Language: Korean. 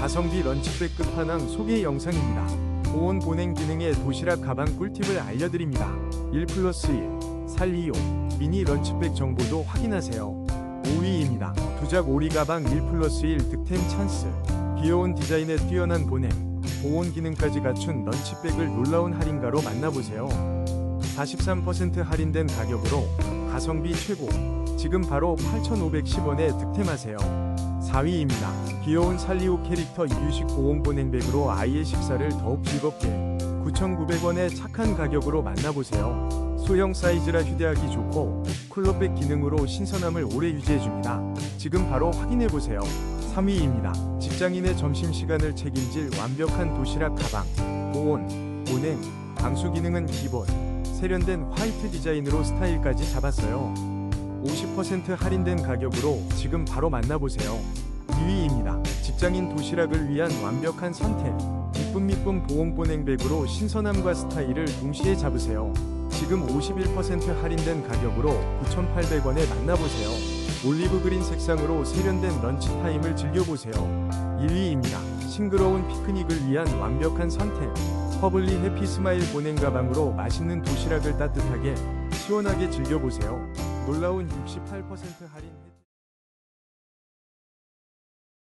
가성비 런치백 끝판왕 소개 영상입니다. 보온 보냉 기능의 도시락 가방 꿀팁을 알려드립니다. 1 플러스 1 살리용 미니 런치백 정보도 확인하세요. 5위입니다. 두작 오리 가방 1 플러스 1 득템 찬스 귀여운 디자인에 뛰어난 보냉 보온 기능까지 갖춘 런치백을 놀라운 할인가로 만나보세요. 43% 할인된 가격으로 가성비 최고 지금 바로 8,510원에 득템하세요. 4위입니다. 귀여운 살리오 캐릭터 이유식 보온 보냉백으로 아이의 식사를 더욱 즐겁게 9,900원의 착한 가격으로 만나보세요. 소형 사이즈라 휴대하기 좋고 쿨러백 기능으로 신선함을 오래 유지해줍니다. 지금 바로 확인해보세요. 3위입니다. 직장인의 점심시간을 책임질 완벽한 도시락 가방 보온, 보냉, 방수 기능은 기본 세련된 화이트 디자인으로 스타일까지 잡았어요. 50% 할인된 가격으로 지금 바로 만나보세요. 2위입니다. 직장인 도시락을 위한 완벽한 선택. 이쁨 이쁨 보온 보냉백으로 신선함과 스타일을 동시에 잡으세요. 지금 51% 할인된 가격으로 9,800원에 만나보세요. 올리브 그린 색상으로 세련된 런치 타임을 즐겨보세요. 1위입니다. 싱그러운 피크닉을 위한 완벽한 선택. 허블리 해피 스마일 보냉 가방으로 맛있는 도시락을 따뜻하게 시원하게 즐겨보세요. 놀라운 68% 할인